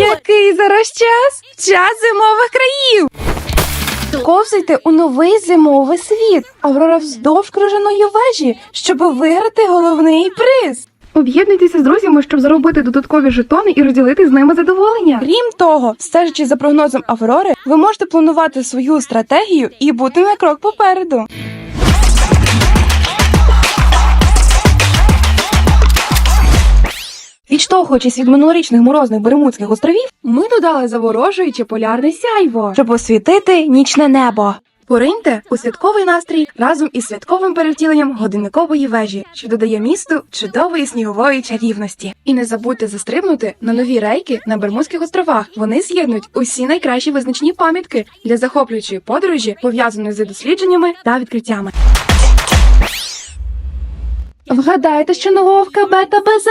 Який зараз час? Час зимових країв. Ковзайте у новий зимовий світ. Аврора вздовж крижаної вежі, щоб виграти головний приз. Об'єднуйтеся з друзями, щоб заробити додаткові жетони і розділити з ними задоволення. Крім того, стежачи за прогнозом Аврори, ви можете планувати свою стратегію і бути на крок попереду. Відштовхуючись від минулорічних морозних Бермудських островів, Ми додали заворожуюче полярне сяйво. щоб освітити нічне небо. Пориньте у святковий настрій разом із святковим перевтіленням годинникової вежі, що додає місту чудової снігової чарівності. І не забудьте застрибнути на нові рейки на Бермудських островах. Вони з'єднують усі найкращі визначні пам'ятки для захоплюючої подорожі, пов'язаної з дослідженнями та відкриттями. Вгадаєте, що нового в КБ та БЗ?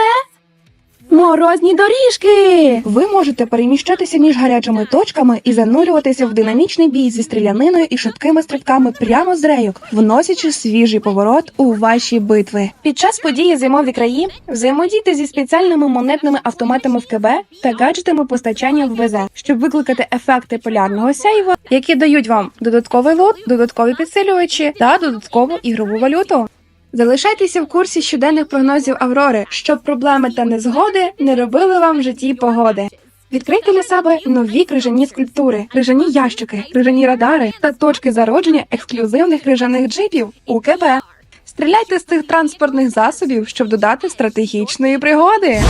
Морозні доріжки! Ви можете переміщатися між гарячими точками і занурюватися в динамічний бій зі стріляниною і швидкими стрибками прямо з рейок, вносячи свіжий поворот у ваші битви. Під час події зимові краї взаємодійте зі спеціальними монетними автоматами в КБ та гаджетами постачання в ВЗ, щоб викликати ефекти полярного сяйва, які дають вам додатковий лот, додаткові підсилювачі та додаткову ігрову валюту. Залишайтеся в курсі щоденних прогнозів Аврори, щоб проблеми та незгоди не робили вам в житті погоди. Відкрийте для себе нові крижані скульптури, крижані ящики, крижані радари та точки зародження ексклюзивних крижаних джипів у КБ. Стріляйте з цих транспортних засобів, щоб додати стратегічної пригоди.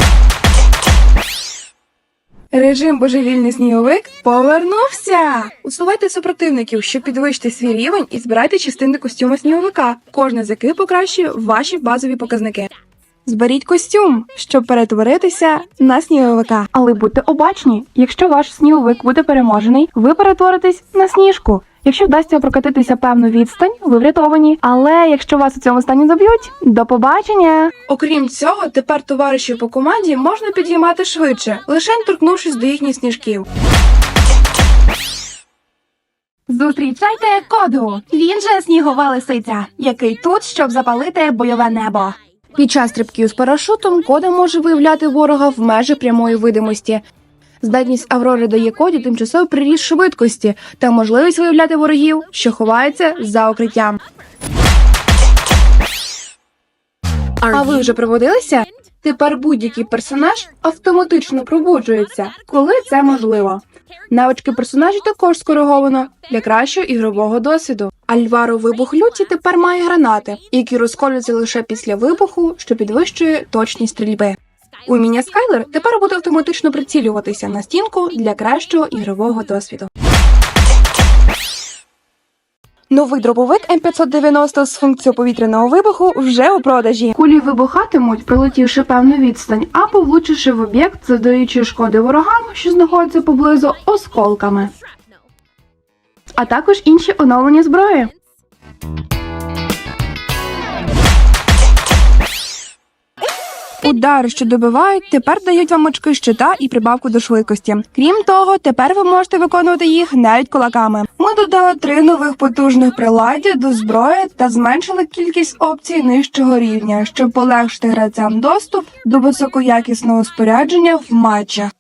Режим божевільний сніговик повернувся. Усувайте супротивників, щоб підвищити свій рівень і збирайте частини костюма сніговика, кожна з яких покращує ваші базові показники. Зберіть костюм, щоб перетворитися на сніговика. Але будьте обачні, якщо ваш сніговик буде переможений, ви перетворитесь на сніжку. Якщо вдасться прокатитися певну відстань, ви врятовані. Але якщо вас у цьому стані доб'ють, до побачення! Окрім цього, тепер товаришів по команді можна підіймати швидше, лише торкнувшись до їхніх сніжків. Зустрічайте коду. Він же снігова лисиця, який тут, щоб запалити бойове небо. Під час стрибків з парашутом кода може виявляти ворога в межах прямої видимості. Здатність Аврори дає коді тимчасовий приріст швидкості та можливість виявляти ворогів, що ховаються за укриттям. А ви вже проводилися? Тепер будь-який персонаж автоматично пробуджується, коли це можливо. Навички персонажів також скориговано для кращого ігрового досвіду. Альваро вибух люті тепер має гранати, які розколюються лише після вибуху, що підвищує точність стрільби. Уміння Скайлер тепер буде автоматично прицілюватися на стінку для кращого ігрового досвіду. Новий дробовик М590 з функцією повітряного вибуху вже у продажі. Кулі вибухатимуть, пролетівши певну відстань, або влучивши в об'єкт, завдаючи шкоди ворогам, що знаходяться поблизу осколками. А також інші оновлення зброї. Удари, що добивають, тепер дають вам очки щита і прибавку до швидкості. Крім того, тепер ви можете виконувати їх навіть кулаками. Ми додали три нових потужних приладдя до зброї та зменшили кількість опцій нижчого рівня, щоб полегшити гравцям доступ до високоякісного спорядження в матчах.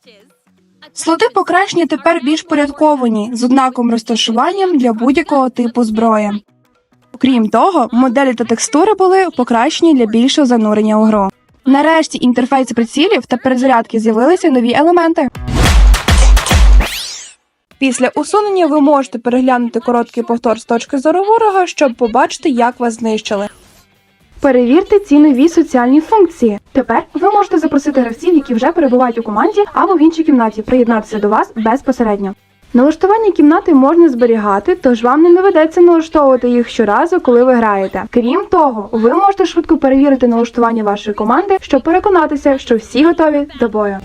Слоти покращення тепер більш порядковані з однаковим розташуванням для будь-якого типу зброї. Крім того, моделі та текстури були покращені для більшого занурення у гру. Нарешті інтерфейси прицілів та перезарядки з'явилися нові елементи. Після усунення ви можете переглянути короткий повтор з точки зору ворога, щоб побачити, як вас знищили. Перевірте ці нові соціальні функції. Тепер ви можете запросити гравців, які вже перебувають у команді або в іншій кімнаті, приєднатися до вас безпосередньо. Налаштування кімнати можна зберігати, тож вам не доведеться налаштовувати їх щоразу, коли ви граєте. Крім того, ви можете швидко перевірити налаштування вашої команди, щоб переконатися, що всі готові до бою.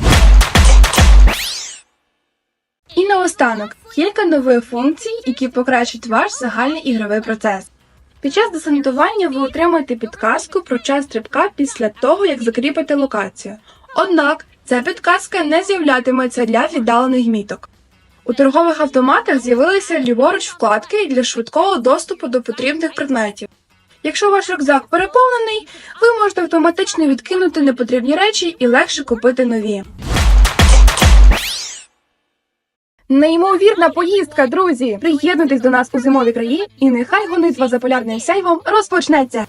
І наостанок кілька нових функцій, які покращать ваш загальний ігровий процес. Під час десантування ви отримаєте підказку про час стрибка після того, як закріпите локацію. Однак ця підказка не з'являтиметься для віддалених міток. У торгових автоматах з'явилися ліворуч вкладки для швидкого доступу до потрібних предметів. Якщо ваш рюкзак переповнений, ви можете автоматично відкинути непотрібні речі і легше купити нові. Неймовірна поїздка, друзі! Приєднуйтесь до нас у зимові краї, і нехай гонитва за полярним сяйвом розпочнеться.